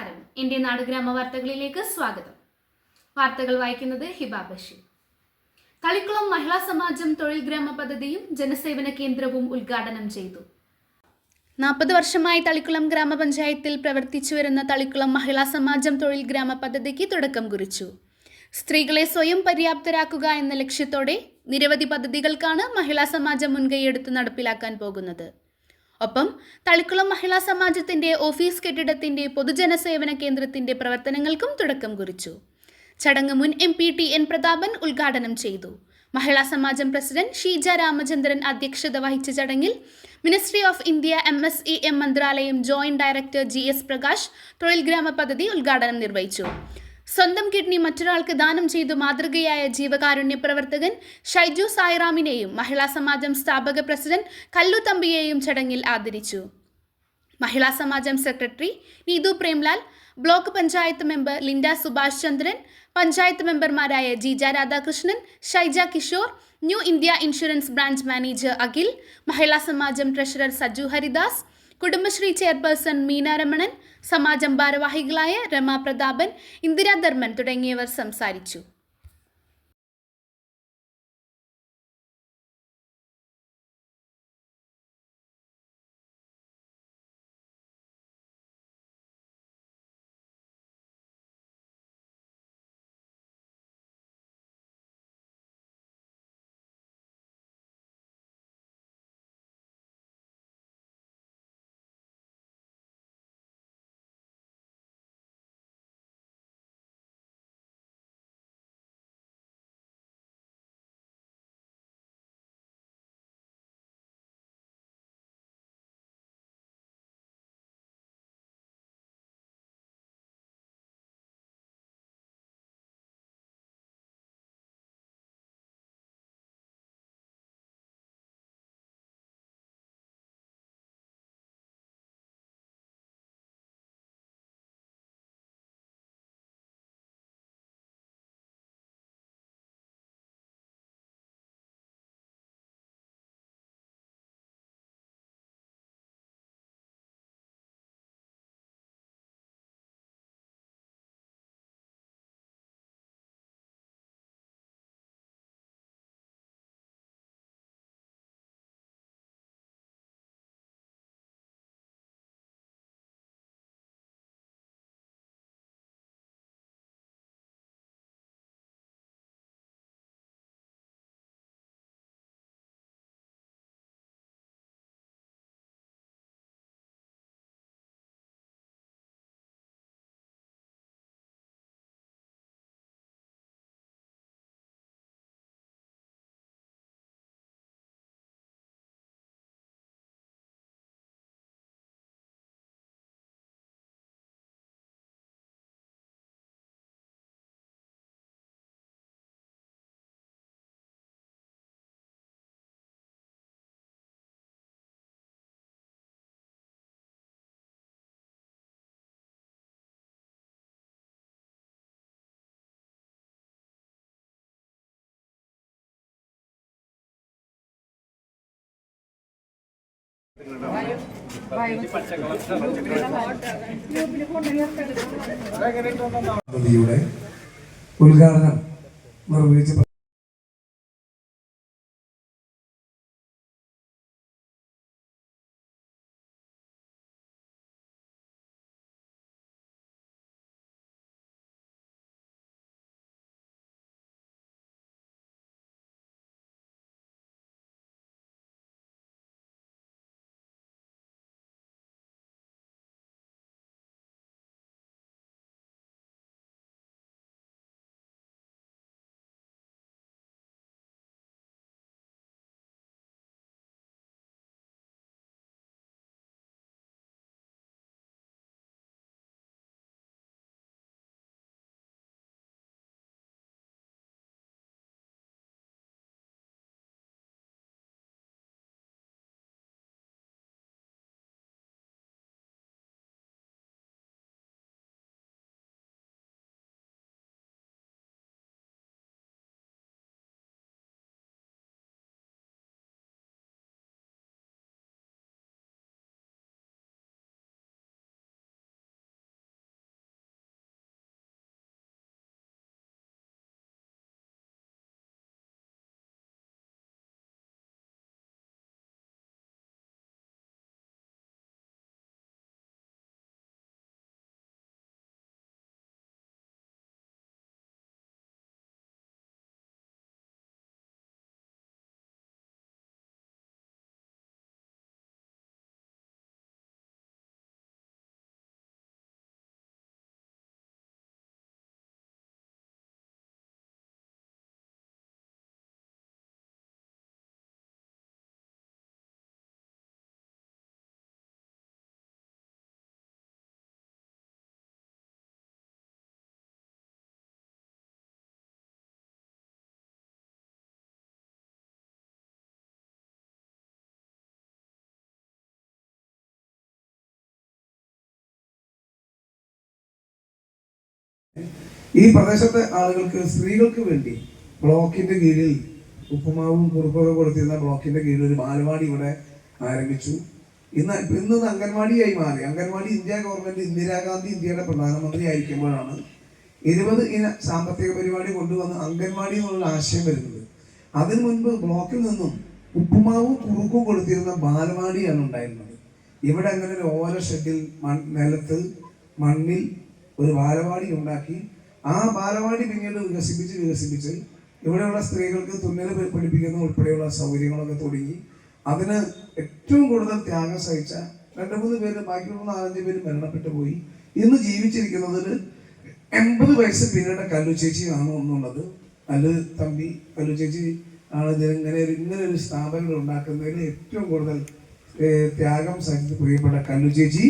നമസ്കാരം. നാട് ഗ്രാമ വാർത്തകളിലേക്ക് സ്വാഗതം. വാർത്തകൾ വായിക്കുന്നത് ഹിബ ബഷീർ. തളിക്കുളം മഹിളാ സമാജം തൊഴിൽ ഗ്രാമ പദ്ധതിയും ജനസേവന കേന്ദ്രവും ഉദ്ഘാടനം ചെയ്തു. നാൽപ്പത് വർഷമായി തളിക്കുളം ഗ്രാമപഞ്ചായത്തിൽ പ്രവർത്തിച്ചു വരുന്ന തളിക്കുളം മഹിളാ സമാജം തൊഴിൽ ഗ്രാമ പദ്ധതിക്ക് തുടക്കം കുറിച്ചു. സ്ത്രീകളെ സ്വയം പര്യാപ്തരാക്കുക എന്ന ലക്ഷ്യത്തോടെ നിരവധി പദ്ധതികൾക്കാണ് മഹിളാ സമാജം മുൻകൈയെടുത്ത് നടപ്പിലാക്കാൻ പോകുന്നത്. ഒപ്പം തളിക്കുളം മഹിളാ സമാജത്തിന്റെ ഓഫീസ് കെട്ടിടത്തിന്റെ പൊതുജന സേവന കേന്ദ്രത്തിന്റെ പ്രവർത്തനങ്ങൾക്കും തുടക്കം കുറിച്ചു. ചടങ്ങ് മുൻ M P T N Prathapan ഉദ്ഘാടനം ചെയ്തു. മഹിളാ സമാജം പ്രസിഡന്റ് ഷീജ രാമചന്ദ്രൻ അധ്യക്ഷത വഹിച്ച ചടങ്ങിൽ ministry of India M S M E മന്ത്രാലയം joint director G S Prakash തൊഴിൽ ഗ്രാമ പദ്ധതി ഉദ്ഘാടനം നിർവഹിച്ചു. സ്വന്തം കിഡ്നി മറ്റൊരാൾക്ക് ദാനം ചെയ്തു മാതൃകയായ ജീവകാരുണ്യ പ്രവർത്തകൻ ഷൈജു സായിറാമിനെയും മഹിളാ സമാജം സ്ഥാപക പ്രസിഡന്റ് കല്ലുതമ്പിയെയും ചടങ്ങിൽ ആദരിച്ചു. Mahila Samajam secretary Neethu Premlal block panchayat member Linda Subhash Chandran panchayat മെമ്പർമാരായ Jeeja Radhakrishnan Shyja Kishore New India insurance branch manager Akhil Mahila Samajam treasurer Saju Haridas Kudumbashree chairperson Meenaramanan Samajam ഭാരവാഹികളായ രമാ പ്രതാപൻ ഇന്ദിരാധർമ്മൻ തുടങ്ങിയവർ സംസാരിച്ചു. ഉദ്ഘാടനം നിർവഹിച്ച ഈ പ്രദേശത്തെ ആളുകൾക്ക് സ്ത്രീകൾക്ക് വേണ്ടി ബ്ലോക്കിന്റെ കീഴിൽ ഉപ്പുമാവും കുറുപ്പൊക്കെ കൊടുത്തിരുന്ന ബ്ലോക്കിന്റെ കീഴിൽ ഒരു ബാലവാടി ഇവിടെ ആരംഭിച്ചു. ഇന്ന് ഇന്ന് അംഗൻവാടിയായി മാറി. അംഗൻവാടി ഇന്ത്യ ഗവൺമെന്റ് ഇന്ദിരാഗാന്ധി ഇന്ത്യയുടെ പ്രധാനമന്ത്രി ആയിരിക്കുമ്പോഴാണ് ഇരുപത് ഇന സാമ്പത്തിക പരിപാടി കൊണ്ടുവന്ന് അംഗൻവാടി എന്നുള്ള ആശയം വരുന്നത്. അതിനു മുൻപ് ബ്ലോക്കിൽ നിന്നും ഉപ്പുമാവും കുറുക്കും കൊടുത്തിരുന്ന ബാലവാടിയാണ് ഉണ്ടായിരുന്നത്. ഇവിടെ അങ്ങനെ ഒരു ഓല ഷെഡിൽ മൺ നിലത്ത് മണ്ണിൽ ഒരു ബാലവാടി ഉണ്ടാക്കി ആ ബാലവാടി പിന്നീട് വികസിപ്പിച്ച് വികസിപ്പിച്ച് ഇവിടെയുള്ള സ്ത്രീകൾക്ക് തുന്നൽ പഠി- പഠിപ്പിക്കുന്ന ഉൾപ്പെടെയുള്ള സൗകര്യങ്ങളൊക്കെ തുടങ്ങി. അതിന് ഏറ്റവും കൂടുതൽ ത്യാഗം സഹിച്ച രണ്ട് മൂന്ന് പേര് ബാക്കിയുള്ള നാലഞ്ച് പേര് മരണപ്പെട്ടു പോയി. ഇന്ന് ജീവിച്ചിരിക്കുന്നതിൽ എൺപത് വയസ്സ് പിന്നീട് കല്ലു ചേച്ചിയാണ് എന്നുള്ളത്. അല്ല തമ്പി കല്ലു ചേച്ചി ആണ് ഇങ്ങനെ ഇങ്ങനെ ഒരു സ്ഥാപനങ്ങൾ ഉണ്ടാക്കുന്നതിൽ ഏറ്റവും കൂടുതൽ ത്യാഗം സഹിച്ച് പ്രിയപ്പെട്ട കല്ലു ചേച്ചി